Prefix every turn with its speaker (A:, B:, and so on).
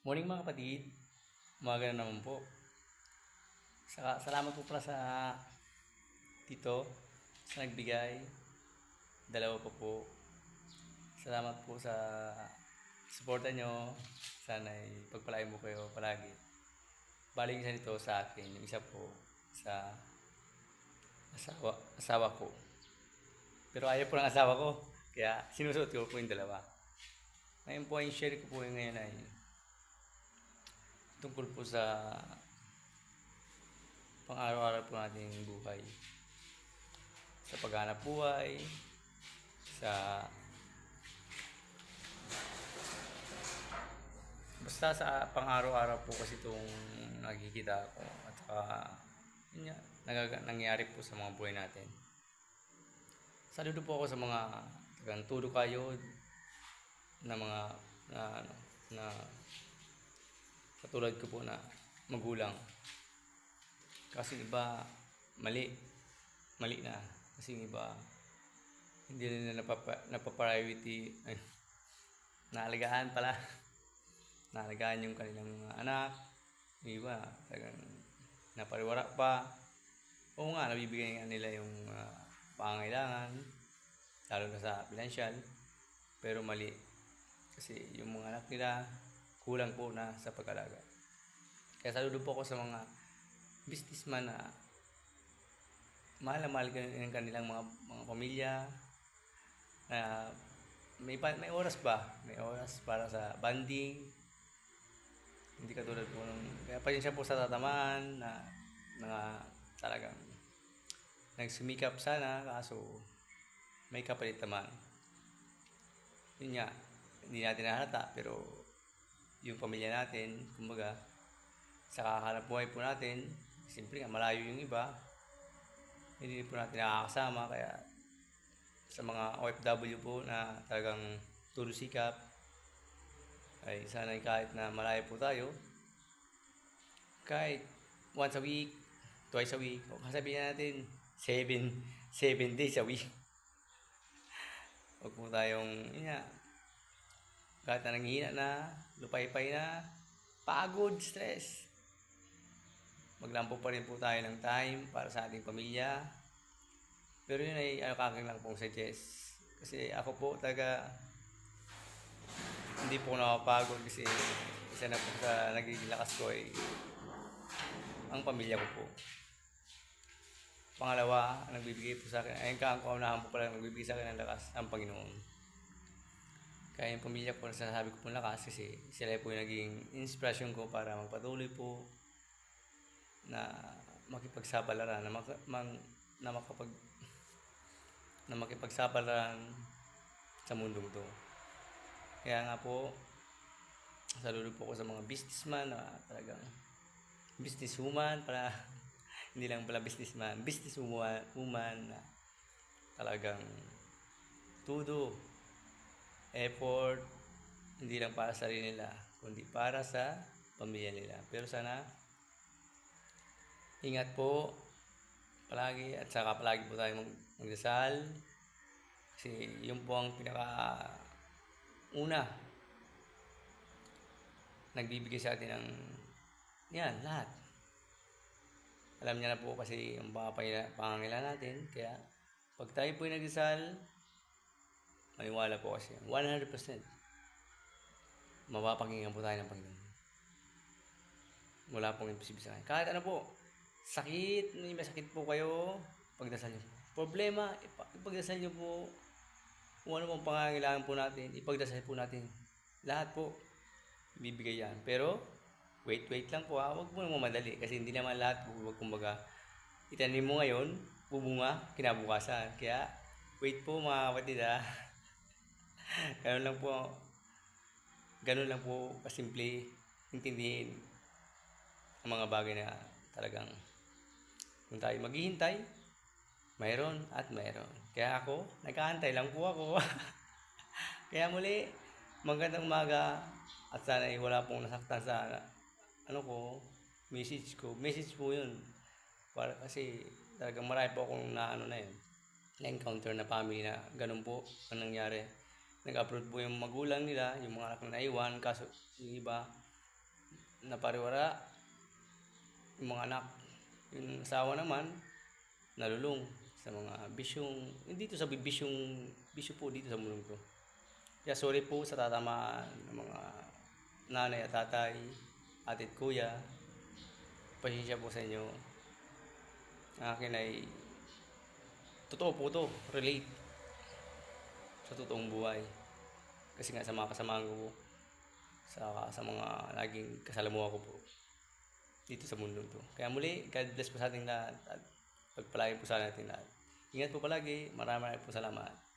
A: Morning mga kapatid. Umaga na naman po. Salamat po pala sa tito sa nagbigay. Dalawa pa po. Salamat po sa suporta nyo. Sana ay mo kayo palagi. Baling isa nito sa akin. Yung isa po sa asawa, asawa ko. Pero ayaw po ng asawa ko. Kaya sinusuot ko po yung dalawa. Ngayon po ay share ko po yung ngayon ay tungkol po sa pang-araw-araw po nating buhay. Sa paghanap buhay, sa basta sa pang-araw-araw po kasi itong nakikita ko at saka yun nga, nangyayari po sa mga buhay natin. Saludo po ako sa mga tagang turo kayo na mga na ano na katulad ko po na magulang. Kasi iba mali. Mali na. Kasi iba hindi nila napapa, napapa-priority ay, naalagaan pala. naalagaan yung kanilang mga anak. Yung iba talagang napariwara pa. Oo nga, nabibigay nga nila yung uh, pangangailangan lalo na sa financial pero mali kasi yung mga anak nila kulang po na sa pag-alaga. Kaya saludo po ako sa mga businessman na mahal na mahal ng kanilang mga mga pamilya. Na may may oras ba? May oras para sa banding hindi katulad po nung kaya pa siya po sa tatamaan na mga talagang nagsumikap sana kaso may kapalit naman. Yun nga hindi natin nahalata pero yung pamilya natin kumbaga sa kakahanap buhay po natin siyempre nga malayo yung iba. Hindi po natin nakakasama kaya sa mga OFW po na talagang tulo sikap ay sana kahit na malayo po tayo kahit once a week twice a week o kasabihin natin seven seven days a week. Huwag po tayong yun nga kahit na nanghihina na lupay-pay na pagod, stress. Maglampo pa rin po tayo ng time para sa ating pamilya. Pero yun ay ano kaking lang pong suggest kasi ako po taga hindi po nakapagod kasi isa na po sa nagiging lakas ko ay ang pamilya ko po. Pangalawa, ang nagbibigay po sa akin, ayun ka, ang kaunahan po pala, nagbibigay sa akin ng lakas, ang Panginoon. Kaya yung pamilya ko, nasasabi ko po lakas kasi sila po yung naging inspirasyon ko para magpatuloy po na makipagsapalaran, na, maka, mang, na makapag na makipagsapalaran sa mundong to. Kaya nga po, saludo po ko sa mga businessman na talagang businesswoman para hindi lang pala businessman, businesswoman woman na talagang tudo, effort, hindi lang para sa sarili nila, kundi para sa pamilya nila. Pero sana, ingat po palagi at saka palagi po tayo mag magdasal kasi yun po ang pinaka una nagbibigay sa atin ng yan, lahat alam niya na po kasi yung mga pangangailangan natin. Kaya, pag tayo po nagdasal, maniwala po kasi, 100%, mapapakinggan po tayo ng Panginoon. Wala pong imposible sa kanya. Kahit ano po, sakit, may masakit po kayo, pagdasal niyo. Problema, ipa- ipagdasal niyo po, kung ano pong pangangailangan po natin, ipagdasal po natin. Lahat po, bibigay yan. Pero, wait, wait lang po ha. Huwag mo nang mamadali kasi hindi naman lahat bubuwag. Kumbaga, itanim mo ngayon, bubunga, kinabukasan. Kaya, wait po mga kapatid ha. ganun lang po, ganun lang po kasimple intindihin ang mga bagay na talagang kung tayo maghihintay, mayroon at mayroon. Kaya ako, nagkaantay lang po ako. Kaya muli, magandang umaga at sana ay wala pong nasaktan sa ano ko, message ko. Message po yun. Para kasi talagang marami po akong na ano na yun. Na-encounter na family na ganun po ang nangyari. Nag-upload po yung magulang nila, yung mga anak na naiwan, kaso yung iba napariwara yung mga anak. Yung asawa naman, nalulong sa mga bisyong, hindi dito sa bisyong, bisyo po dito sa mundo ko. Kaya sorry po sa tatamaan ng mga nanay at tatay, atit kuya. Pasensya po sa inyo. Akin ay totoo po to, relate sa totoong buhay. Kasi nga sa mga kasamahan ko po, sa, sa mga laging kasalamuha ko po dito sa mundo to. Kaya muli, God bless po sa ating lahat at pagpalain po sa ating lahat. Ingat po palagi. Maraming po salamat.